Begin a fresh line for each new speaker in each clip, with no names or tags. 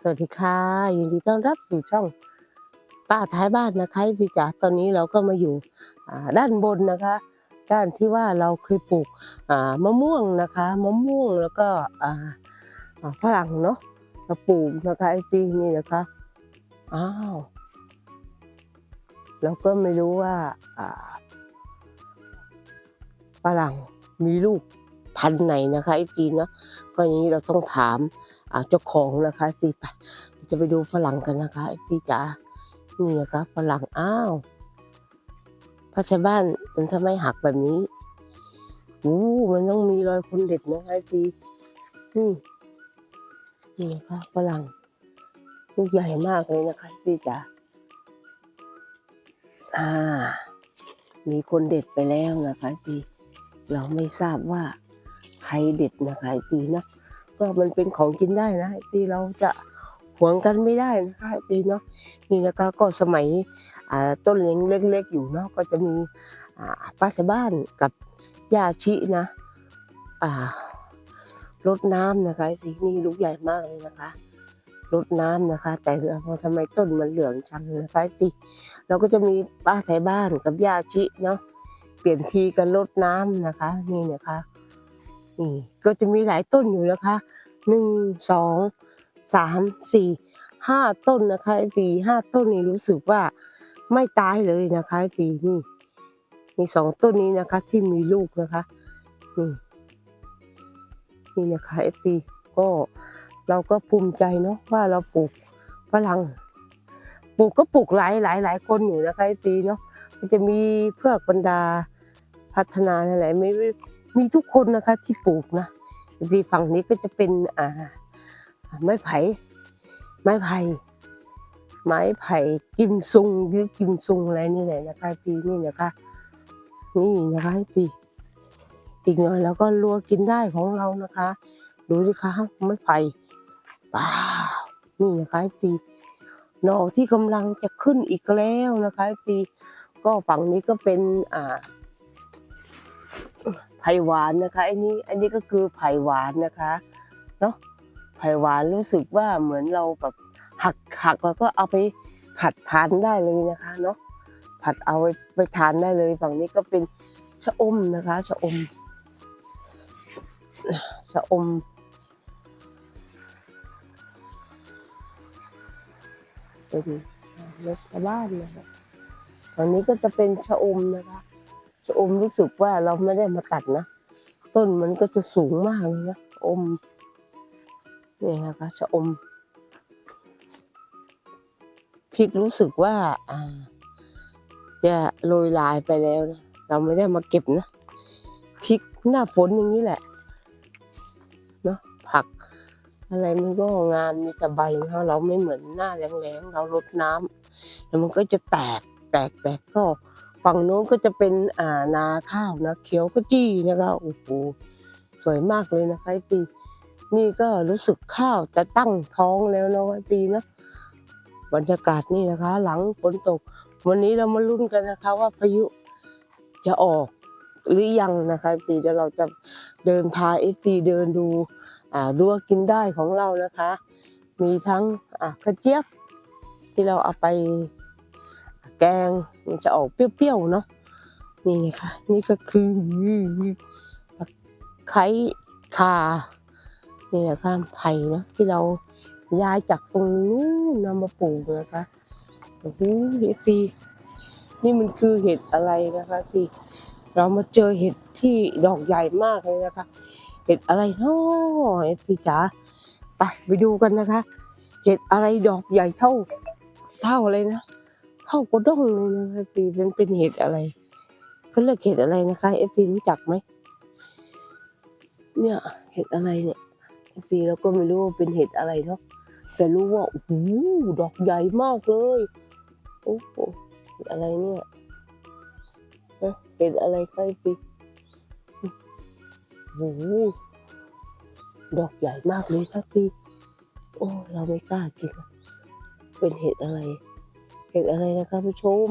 สวัสดีค่ะยินดีต้อนรับสู่ช่องป้าท้ายบ้านนะคะพี่จ๋าตอนนี้เราก็มาอยู่ด้านบนนะคะ ด้านที่ว่าเราเคยปลูกมะม่วงนะคะมะม่วงแล้วก็ฝรั่งเนาะเราปลูกนะคะไอ้ปีนี่นะคะอ้าวเราก็ไม่รู้ว่าฝรั่งมีลูกพันไหนนะคะไอ้ปีเนาะก็อย่างนี้เราต้องถาม เจ้าของนะคะสิไปเราจะไปดูฝรั่งกันนะคะพี่จ๋านี่นะคะฝรั่งอ้าวพระชาบ้านมันทำไมหักแบบนี้อู้มันต้องมีรอยคนเด็ดนะคะพี่นี่นี่นะคะฝรั่งลูกใหญ่มากเลยนะคะพี่จ๋าอ่า มีคนเด็ดไปแล้วนะคะพี่เราไม่ทราบว่าใครเด็ดนะคะพี่นะ ก็มันเป็นของกินได้นะที่เราจะหวงกันไม่ได้นะคะดีเนาะนี่นะคะก็สมัยต้นเล้งเล็กๆอยู่เนาะก็จะมีป้าชาวบ้านกับย่าชินะรดน้ำนะคะสีนี่ลูกใหญ่มากเลยนะคะรดน้ำนะคะ แต่พอทำไมต้นมันเหลืองจังนะคะสิเราก็จะมีป้าไทยบ้านกับย่าชิเนาะเปลี่ยนทีกันรดน้ำนะคะ นี่นะคะ นี่ก็จะมีหลายต้นอยู่นะคะหนึ่งสองสามสี่ห้าต้นนะคะสี่ห้าต้นนี้รู้สึกว่าไม่ตายเลยนะคะสี่นี่มีสองต้นนี้นะคะ ที่มีลูกนะคะนี่นี่นะคะเอฟีก็เราก็ภูมิใจเนาะว่าเราปลูกฝรั่งปลูกก็ปลูกหลายหลายหลายคนอยู่นะคะเอฟีเนาะมันจะมีเพื่อบรรดาพัฒนาอะไรไม่ มีทุกคนนะคะที่ปลูกนะดีฝั่งนี้ก็จะเป็นอ่าไม้ไผ่ไม้ไผ่ไม้ไผ่กิมซุงหรือกิมซุงอะไรนี่แหละนะคะจีนี่นะคะนี่นะคะจีอีกหน่อยแล้วก็รัวกินได้ของเรานะคะ ดูสิคะไม้ไผ่ว้าวนี่นะคะจีหน่อที่กำลังจะขึ้นอีกแล้วนะคะจีก็ฝั่งนี้ก็เป็นอ่า ไผ่หวานนะคะอันนี้อันนี้ก็คือไผ่หวานนะคะเนาะไผ่หวานรู้สึกว่าเหมือนเราแบบหักหักแล้วก็เอาไปผัดทานได้เลยนะคะเนาะผัดเอาไปไปทานได้เลยฝั่งนี้ก็เป็นชะอมนะคะชะอมชะอมเป็นรถบ้านนะคะฝั่งนี้ก็จะเป็นชะอมนะคะ ชะอมรู้สึกว่าเราไม่ได้มาตัดนะ ต้นมันก็จะสูงมากเลยนะอมนี่นะคะชะอมพริกรู้สึกว่าอ่าจะโรยลายไปแล้วนะเราไม่ได้มาเก็บนะพริกหน้าฝนอย่างนี้แหละเนาะผัก อะไรมันก็งามมีแต่ใบเขาเราไม่เหมือนหน้าแรงๆเรารดน้ำแล้วมันก็จะแตกแตกแตกก็ ฝั่งโน้นก็จะเป็นอ่านาข้าวนะเขียวขจีนะคะโอ้โหสวยมากเลยนะคะปี นี่ก็รู้สึกข้าวจะตั้งท้องแล้วเนาะปีนะบรรยากาศนี่นะคะ หลังฝนตก วันนี้เรามาลุ้นกันนะคะ ว่าพายุจะออกหรือยังนะคะปีเดี๋ยวเราจะเดินพาเอฟีเดินดูอ่ารั้วกินได้ของเรานะคะ มีทั้งอ่ากระเจี๊ยบที่เราเอาไปแกง มันจะออกเปรี้ยวๆเนาะนี่ไงค่ะนี่ก็คือไคร้คานี่แหละค่ะไผ่เนาะที่เราย้ายจากตรงนู้นนำมาปลูกนะคะโอ้โหเห็ดปีนี่มันคือเห็ดอะไรนะคะที่เรามาเจอเห็ดที่ดอกใหญ่มากเลยนะคะ เห็ดอะไรเนาะเห็ดพี่จ๋าไปไปดูกันนะคะ เห็ดอะไรดอกใหญ่เท่าเท่าอะไรนะ เข้ากระด้งเลยนะคะปีเป็นเป็นเห็ดอะไรเขาเรียกเห็ดอะไรนะคะเอฟซีรู้จักไหมเนี่ยเห็ดอะไรเนี่ยเอฟซีเราก็ไม่รู้ว่าเป็นเห็ดอะไรเนาะแต่รู้ว่าโอ้โหดอกใหญ่มากเลยโอ้โหเห็ดอะไรเนี่ยเอ๊ะเห็ดอะไรคะเอฟซีโอ้โหดอกใหญ่มากเลยครับพี่โอ้ เราไม่กล้ากิน เป็นเห็ดอะไร เห็ดอะไรนะคะผู้ชม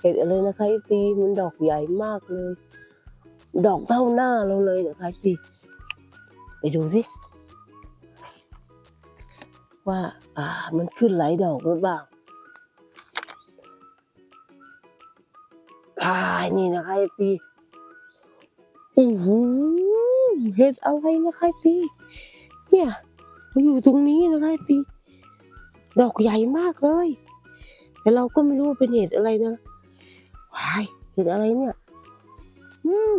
เห็ดอะไรนะคะไอตีมันดอกใหญ่มากเลย ดอกเท่าหน้าเราเลยนะคะไอตีไปดูสิว่าอ่า มันขึ้นหลายดอกหรือเปล่าอ่านี่นะคะไอปีโอ้โหเห็ดอะไรนะคะไอปีเนี่ยมาอยู่ตรงนี้นะคะไอปีดอกใหญ่มากเลย แต่เราก็ไม่รู้เป็นเห็ดอะไรนะว้ายเห็ดอะไรเนี่ยอืม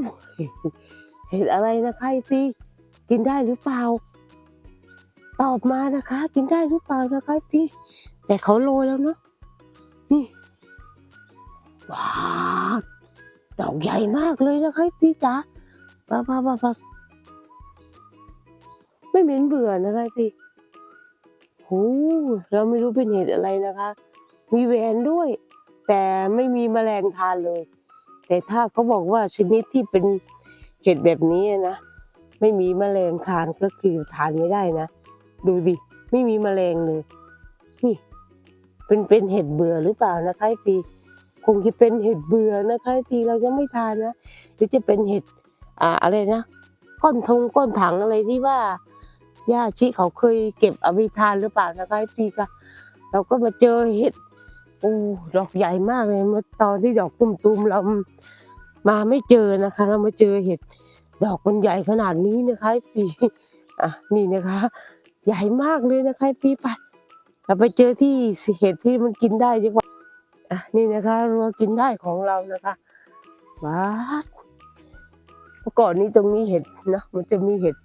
เห็ดอะไรนะคะไอปีกินได้หรือเปล่า ตอบมานะคะ กินได้หรือเปล่านะคะพี่แต่เขาโรยแล้วเนาะนี่ว้าวดอกใหญ่มากเลยนะคะพี่จ๋าป้าป้าป้าป้าไม่เหม็นเบื่อนะคะพี่โอ้เราไม่รู้เป็นเหตุอะไรนะคะ มีแหวนด้วย แต่ไม่มีแมลงทานเลย แต่ถ้าเขาบอกว่าชนิดที่เป็นเห็ดแบบนี้นะไม่มีแมลงทานก็คือทานไม่ได้นะ ดูดิไม่มีแมลงเลยนี่เป็นเป็นเห็ดเบื่อหรือเปล่านะคะไอ้ปีคงจะเป็นเห็ดเบื่อนะคะไอ้ปีเราจะไม่ทานนะหรือจะเป็นเห็ดอ่าอะไรนะก้อนทงก้อนถังอะไรที่ว่าย่าชิเขาเคยเก็บเอาไปทานหรือเปล่านะคะไอ้ปีก็เราก็มาเจอเห็ด โอ้ดอกใหญ่มากเลยเมื่อตอนที่ดอกตุ้มๆเรามาไม่เจอนะคะ เรามาเจอเห็ดดอกมันใหญ่ขนาดนี้นะคะปีอะนี่นะคะ ใหญ่มากเลยนะคะพี่ไปเราไปเจอที่เห็ดที่มันกินได้ดีกว่าอะนี่นะคะรัวกินได้ของเรานะคะว้าวเมื่อก่อนนี้ตรงนี้เห็ดนะมันจะมีเห็ด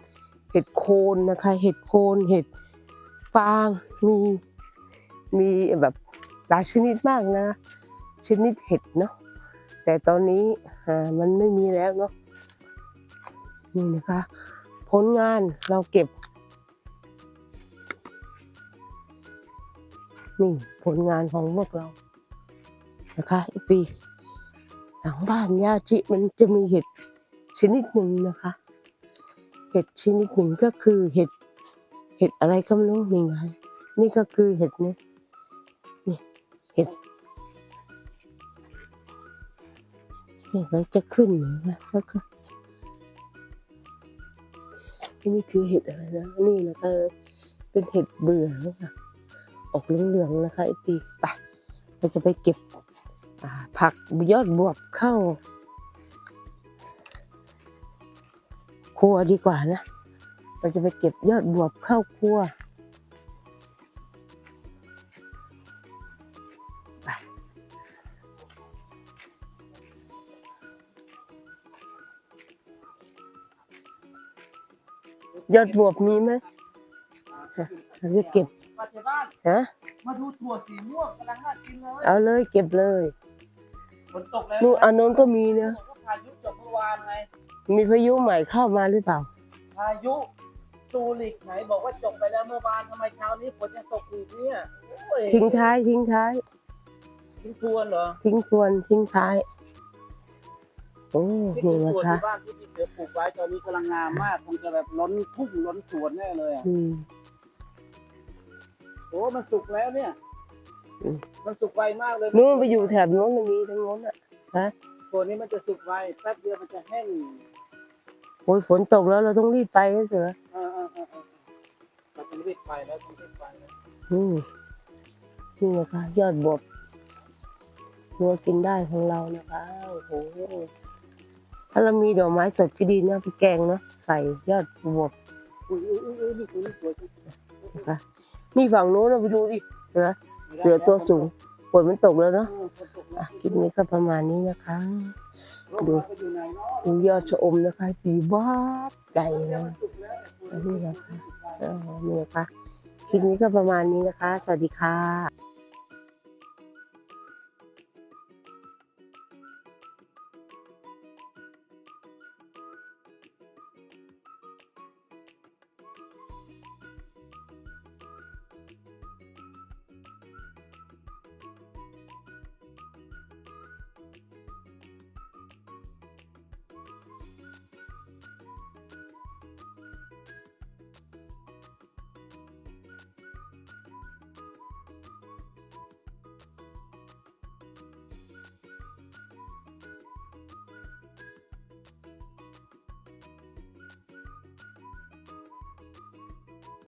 เห็ดโคนนะคะ เห็ดโคนเห็ดฟางมีมีแบบ หลายชนิดมากนะ ชนิดเห็ดเนาะแต่ตอนนี้มันไม่มีแล้วเนาะนี่นะคะ ผลงานเราเก็บ นี่ผลงานของพวกเรา นะคะอีปี หลังบ้านยาจิมันจะมีเห็ดชนิดหนึ่งนะคะ เห็ดชนิดหนึ่งก็คือเห็ด เห็ดอะไรก็ไม่รู้นี่ไง นี่ก็คือเห็ดเนี่ย ห็ดนี่ก็จะขึ้นหมือนกันแล้วก็นี่คือเห็ดอะไรนะ นี่นะคะเป็นเห็ดเบื่อนะคะออกเหลืองๆนะคะไอปีไปเราจะไปเก็บผักยอดบวบเข้า ครัวดีกว่านะ เราจะไปเก็บยอดบวบเข้าครัว ยอดบวบมีไหมฮะเราจะเก็บ
มาที่บ้าน
ฮะ
มาดูถั่วสีม่วงกำลังน่ากินเลย
เอาเลยเก็บเลย
ฝนตกแล้ว
นู่นอันนู้นก็มีนะ
ก็พายุจบเมื่อวานไง
มีพายุใหม่เข้ามาหรือเปล่า
พายุตูลิกไหนบอกว่าจบไปแล้วเมื่อวานทำไมเช้านี้ฝนยังตกอีกเนี่ยโอ้ย
ทิ้งท้ายทิ้งท้าย
ทิ้งทวนเหรอ
ทิ้งทวนทิ้งท้าย โอ้
ที่
นี่
คือ
นะ
ถั่ว
คะ
ที่บ้านที่พี่เสือปลูกไว้ตอนนี้กำลังงามมากคงจะแบบล้นทุ่งล้นสวนแน่เลยอะ
อืม
โอ้มันสุกแล้วเนี่ย
อืม
มันสุกไวมากเลย
นู้นไปอยู่แถบนู้นมันมีทั้งนู้นอะ
ตัวนี้มันจะสุกไวแป๊บเดียวมันจะแห้ง
โอ้ยฝนตกแล้วเราต้องรีบไปนะเสือ
เออเออเออเออเราต้องรีบไปแล้วต้องรีบไปแล้ว
อืมนี่นะคะยอดบวบนัวกินได้ของเรานะคะโอ้โห ถ้าเรามีดอกไม้สดก็ดีนะพี่แกงเนาะใส่ยอดบวบ
อุ้ยอุ้ยอุ้ยอุ้ยนี่ตัวนี้สวยจัง
นะคะนี่ฝั่งโน้นเราไปดูดิเสือเสือตัวสูงฝนมันตกแล้วเนาะคลิปนี้ก็ประมาณนี้นะคะ ดู
อยู่ไหนเนาะ
ดูยอดชะอมนะคะปีบ้าใหญ่เลยนนี้นะคะเออนี่นะคะคลิปนี้ก็ประมาณนี้นะคะ สวัสดีค่ะ